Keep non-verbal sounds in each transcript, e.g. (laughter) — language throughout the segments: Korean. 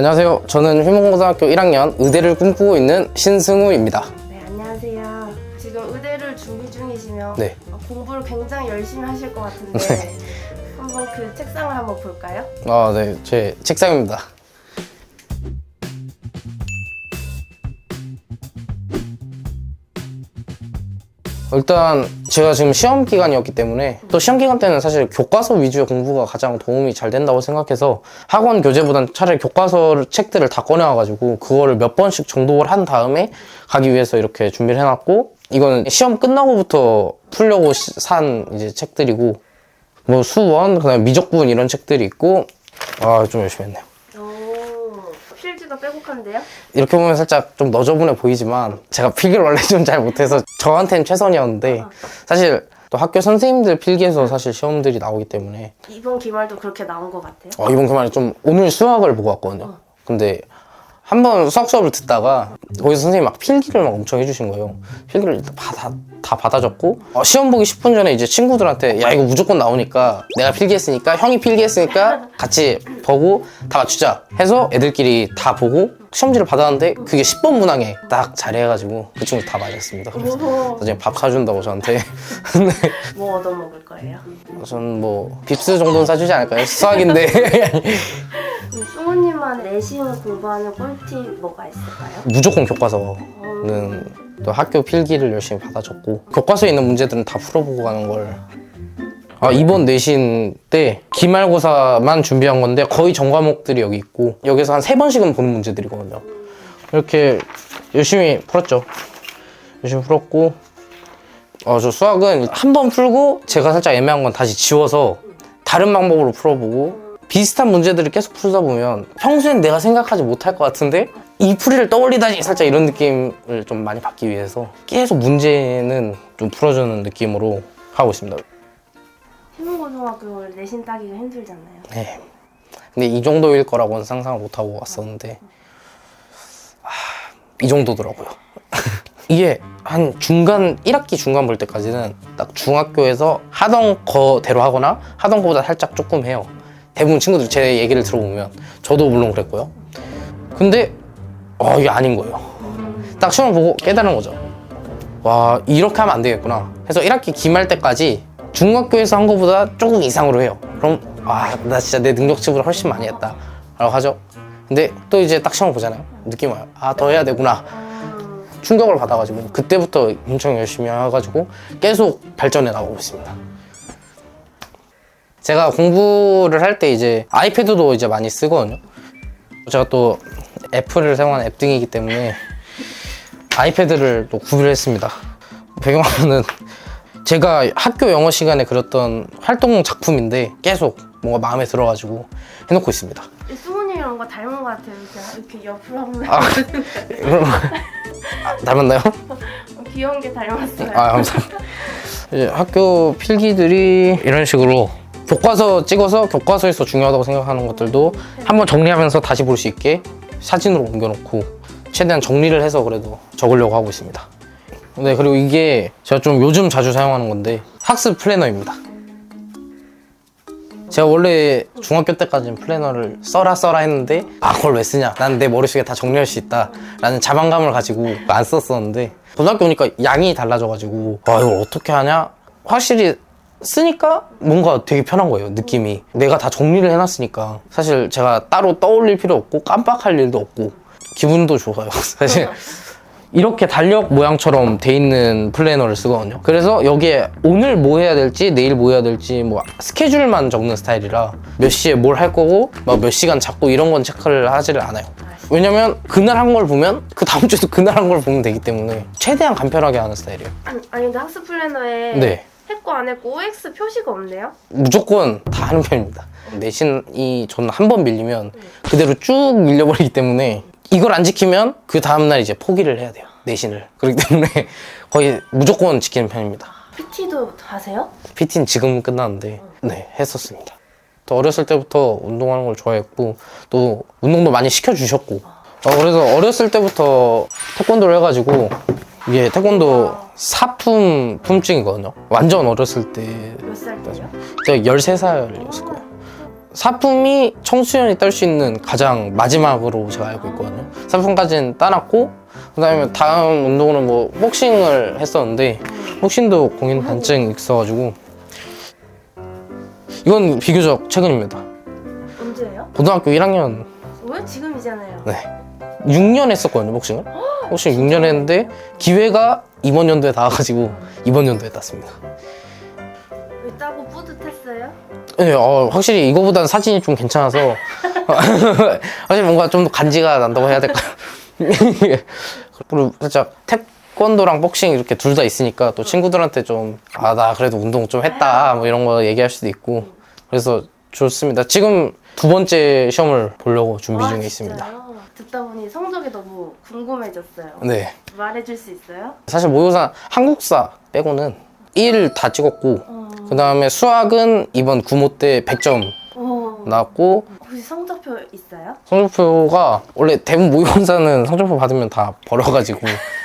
안녕하세요. 저는 휘문고등학교 1학년 의대를 꿈꾸고 있는 신승우입니다. 네, 안녕하세요. 지금 의대를 준비 중이시면 네. 어, 공부를 굉장히 열심히 하실 것 같은데 네. 한번 그 책상을 한번 볼까요? 아, 네. 제 책상입니다. 일단 제가 지금 시험 기간이었기 때문에 또 시험 기간 때는 사실 교과서 위주의 공부가 가장 도움이 잘 된다고 생각해서 학원 교재보단 차라리 교과서 책들을 다 꺼내와가지고 그거를 몇 번씩 정독을 한 다음에 가기 위해서 이렇게 준비를 해놨고 이거는 시험 끝나고부터 풀려고 시- 산 이제 책들이고 뭐 수원 그다음에 미적분 이런 책들이 있고 아 좀 열심히 했네요. 오, 필지가 빼곡한데요? 이렇게 보면 살짝 좀 너저분해 보이지만 제가 필기를 원래 좀 잘 못해서 저한테는 최선이었는데 사실 또 학교 선생님들 필기에서 사실 시험들이 나오기 때문에 이번 기말도 그렇게 나온 것 같아요. 어, 이번 기말에 좀 오늘 수학을 보고 왔거든요. 근데 한 번 수학 수업을 듣다가 거기서 선생님이 막 필기를 막 엄청 해주신 거예요. 필기를 일단 받아, 다 받아줬고 어, 시험 보기 10분 전에 이제 친구들한테 야 이거 무조건 나오니까 내가 필기했으니까 형이 필기했으니까 같이 보고 다 맞추자 해서 애들끼리 다 보고 시험지를 받았는데 그게 10번 문항에 딱 잘해가지고 그 친구 다 맞았습니다. 그래서 오, 나중에 밥 사준다고 저한테 근데 (laughs) 뭐 얻어먹을 거예요? 저는 뭐 빕스 정도는 사주지 않을까요? 수학인데 (laughs) 그럼 승우님만 내신 공부하는 꿀팁 뭐가 있을까요? 무조건 교과서는 또 학교 필기를 열심히 받아줬고 교과서에 있는 문제들은 다 풀어보고 가는 걸. 아 이번 내신 때 기말고사만 준비한 건데 거의 전 과목들이 여기 있고 여기서 한 세 번씩은 보는 문제들이거든요. 이렇게 열심히 풀었죠. 열심히 풀었고 어 저 수학은 한 번 풀고 제가 살짝 애매한 건 다시 지워서 다른 방법으로 풀어보고 비슷한 문제들을 계속 풀다 보면 평소엔 내가 생각하지 못할 것 같은데 이 풀이를 떠올리다니 살짝 이런 느낌을 좀 많이 받기 위해서 계속 문제는 좀 풀어주는 느낌으로 하고 있습니다. 희문고등학교 내신 따기가 힘들잖아요. 네. 근데 이 정도일 거라고는 상상을 못 하고 왔었는데 아, 이 정도더라고요. (laughs) 이게 한 중간 1학기 중간 볼 때까지는 딱 중학교에서 하던 거대로 하거나 하던 거보다 살짝 조금 해요. 대부분 친구들 제 얘기를 들어보면 저도 물론 그랬고요. 근데 어 이게 아닌 거예요. 딱 시험 보고 깨달은 거죠. 와 이렇게 하면 안 되겠구나. 그래서 1학기 기말 때까지 중학교에서 한 거보다 조금 이상으로 해요. 그럼 아나 진짜 내 능력치보다 훨씬 많이 했다. 라고 하죠. 근데 또 이제 딱 시험을 보잖아요. 느낌 와요. 아 더 해야 되구나. 음, 충격을 받아가지고 그때부터 엄청 열심히 해가지고 계속 발전해 나가고 있습니다. 제가 공부를 할 때 이제 아이패드도 이제 많이 쓰거든요. 제가 또 애플을 사용하는 앱등이기 때문에 아이패드를 또 구비를 했습니다. 배경화면은 제가 학교 영어 시간에 그렸던 활동 작품인데 계속 뭔가 마음에 들어가지고 해놓고 있습니다. 승우님이랑 뭔가 닮은 것 같아요. 이렇게, 이렇게 옆으로 하면 아, 그럼 (laughs) 아, 닮았나요? 귀여운 게 닮았어요. 아 감사합니다. 이제 학교 필기들이 이런 식으로 교과서 찍어서 교과서에서 중요하다고 생각하는 것들도 한번 정리하면서 다시 볼 수 있게 사진으로 옮겨놓고 최대한 정리를 해서 그래도 적으려고 하고 있습니다. 네 그리고 이게 제가 좀 요즘 자주 사용하는 건데 학습 플래너입니다. 제가 원래 중학교 때까지는 플래너를 써라 써라 했는데 아 그걸 왜 쓰냐 나는 내 머릿속에 다 정리할 수 있다 라는 자만감을 가지고 안 썼었는데 고등학교 오니까 양이 달라져가지고 아 이걸 어떻게 하냐 확실히 쓰니까 뭔가 되게 편한 거예요 느낌이 내가 다 정리를 해놨으니까 사실 제가 따로 떠올릴 필요 없고 깜빡할 일도 없고 기분도 좋아요 (laughs) 사실 이렇게 달력 모양처럼 돼 있는 플래너를 쓰거든요. 그래서 여기에 오늘 뭐 해야 될지, 내일 뭐 해야 될지, 뭐 스케줄만 적는 스타일이라 몇 시에 뭘 할 거고, 막 몇 시간 잡고 이런 건 체크를 하지를 않아요. 왜냐면 그날 한 걸 보면 그 다음 주에도 그날 한 걸 보면 되기 때문에 최대한 간편하게 하는 스타일이에요. 아니, 아니 근데 학습 플래너에 네. 했고 안 했고 OX 표시가 없네요. 무조건 다 하는 편입니다. 내신이 저는 한 번 밀리면 그대로 쭉 밀려버리기 때문에 이걸 안 지키면 그 다음날 이제 포기를 해야 돼요. 내신을. 그렇기 때문에 (laughs) 거의 무조건 지키는 편입니다. PT도 하세요? PT는 지금 끝났는데 네 했었습니다. 또 어렸을 때부터 운동하는 걸 좋아했고 또 운동도 많이 시켜주셨고 어, 그래서 어렸을 때부터 태권도를 해가지고 이게 태권도 사품 품증이거든요. 완전 어렸을 때 몇살 때요? 제가 13살이었을 거예요. 사품이 청소년이 딸 수 있는 가장 마지막으로 제가 알고 있거든요. 사품까지는 따놨고 그다음에 다음 운동으로는 뭐 복싱을 했었는데 복싱도 공인 단증 있어가지고 이건 비교적 최근입니다. 언제예요? 고등학교 1학년 왜 지금이잖아요. 네 6년 했었거든요 복싱을. 복싱 6년 했는데 기회가 이번 연도에 닿아가지고 이번 연도에 땄습니다. 왜 따고 뿌듯했어요? 네, 어, 확실히 이거보다는 사진이 좀 괜찮아서 (laughs) 사실 뭔가 좀더 간지가 난다고 해야 될까요? 그리고 살짝 태권도랑 복싱 이렇게 둘 다 있으니까 또 친구들한테 좀 아 나 그래도 운동 좀 했다 뭐 이런 거 얘기할 수도 있고 그래서 좋습니다. 지금 두 번째 시험을 보려고 준비 아, 중에 있습니다. 듣다 보니 성적이 너무 궁금해졌어요. 네. 말해줄 수 있어요? 사실 모의고사 한국사 빼고는 1 다 찍었고 어. 그 다음에 수학은 이번 구모 때 100점 어. 나왔고 혹시 성적표 있어요? 성적표가 원래 대부분 모의고사는 성적표 받으면 다 버려가지고 (laughs)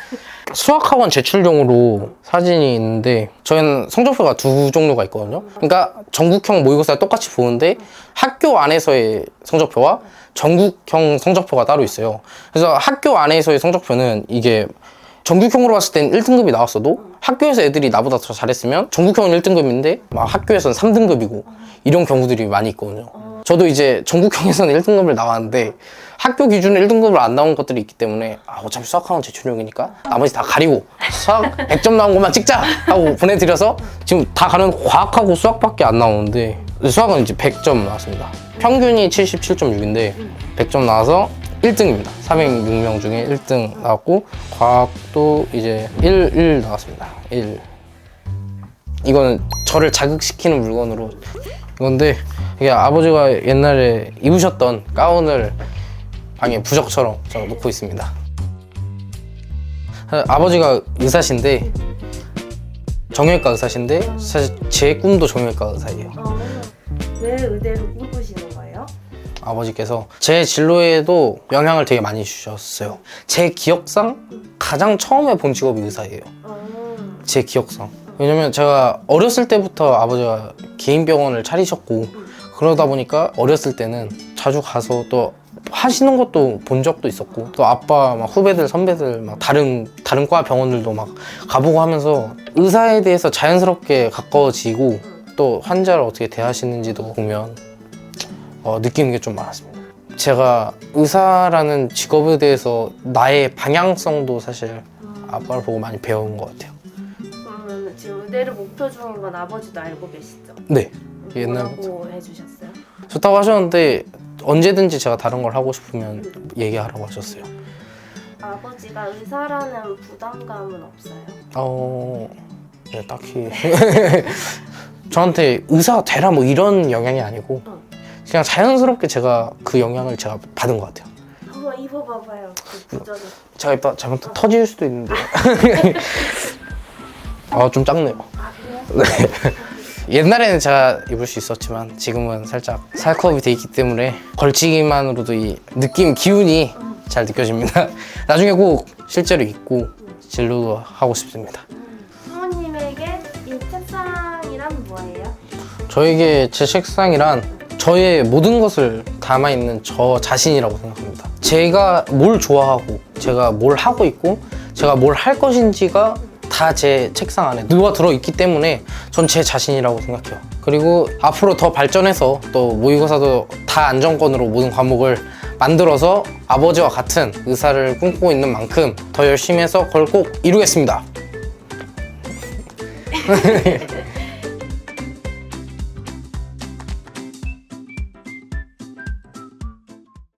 수학학원 제출용으로 사진이 있는데 저희는 성적표가 두 종류가 있거든요. 그러니까 전국형 모의고사 똑같이 보는데 학교 안에서의 성적표와 전국형 성적표가 따로 있어요. 그래서 학교 안에서의 성적표는 이게 전국형으로 봤을 땐 1등급이 나왔어도 학교에서 애들이 나보다 더 잘했으면 전국형은 1등급인데 막 학교에서는 3등급이고 이런 경우들이 많이 있거든요. 저도 이제 전국형에서는 1등급을 나왔는데 학교 기준에 1등급을 안 나온 것들이 있기 때문에 아, 어차피 수학학원 제출용이니까 나머지 다 가리고 수학 100점 나온 것만 찍자 하고 보내드려서 지금 다 가는 과학하고 수학밖에 안 나오는데 수학은 이제 100점 나왔습니다. 평균이 77.6인데 100점 나와서 1등입니다. 406명 중에 1등 나왔고 과학도 이제 1, 1 나왔습니다. 1. 이거는 저를 자극시키는 물건으로 이 건데 이게 아버지가 옛날에 입으셨던 가운을 방에 부적처럼 제가 놓고 있습니다. 아버지가 의사신데 정형외과 의사신데 사실 제 꿈도 정형외과 의사예요. 어. 왜 의대를 꿈꾸시는 거예요? 아버지께서 제 진로에도 영향을 되게 많이 주셨어요. 제 기억상 가장 처음에 본 직업이 의사예요. 어. 제 기억상. 왜냐면 제가 어렸을 때부터 아버지가 개인 병원을 차리셨고 그러다 보니까 어렸을 때는 자주 가서 또 하시는 것도 본 적도 있었고 또 아빠 막 후배들 선배들 막 다른 다른 과 병원들도 막 가보고 하면서 의사에 대해서 자연스럽게 가까워지고 또 환자를 어떻게 대하시는지도 보면 어, 느끼는 게 좀 많았습니다. 제가 의사라는 직업에 대해서 나의 방향성도 사실 아빠를 보고 많이 배운 것 같아요. 의대를 목표 중인 건 아버지도 알고 계시죠? 네. 옛날부터. 뭐라고 해주셨어요? 좋다고 하셨는데 언제든지 제가 다른 걸 하고 싶으면 얘기하라고 하셨어요. 아버지가 의사라는 부담감은 없어요? 어, 네, 딱히 (laughs) 저한테 의사가 되라 뭐 이런 영향이 아니고 응. 그냥 자연스럽게 제가 그 영향을 제가 받은 것 같아요. 한번 입어봐봐요. 그. 제가 이따 잘못 터질 수도 있는데. (laughs) 아, 좀 작네요. 아 그래요? (laughs) 옛날에는 제가 입을 수 있었지만 지금은 살짝 살컵이 돼 있기 때문에 걸치기만으로도 이 느낌, 기운이 잘 느껴집니다. (laughs) 나중에 꼭 실제로 입고 진로도 하고 싶습니다. 부모님에게 이 책상이란 뭐예요? 저에게 제 책상이란 저의 모든 것을 담아 있는 저 자신이라고 생각합니다. 제가 뭘 좋아하고, 제가 뭘 하고 있고, 제가 뭘 할 것인지가 다 제 책상 안에 누가 들어있기 때문에 전 제 자신이라고 생각해요. 그리고 앞으로 더 발전해서 또 모의고사도 다 안정권으로 모든 과목을 만들어서 아버지와 같은 의사를 꿈꾸고 있는 만큼 더 열심히 해서 그걸 꼭 이루겠습니다. (laughs)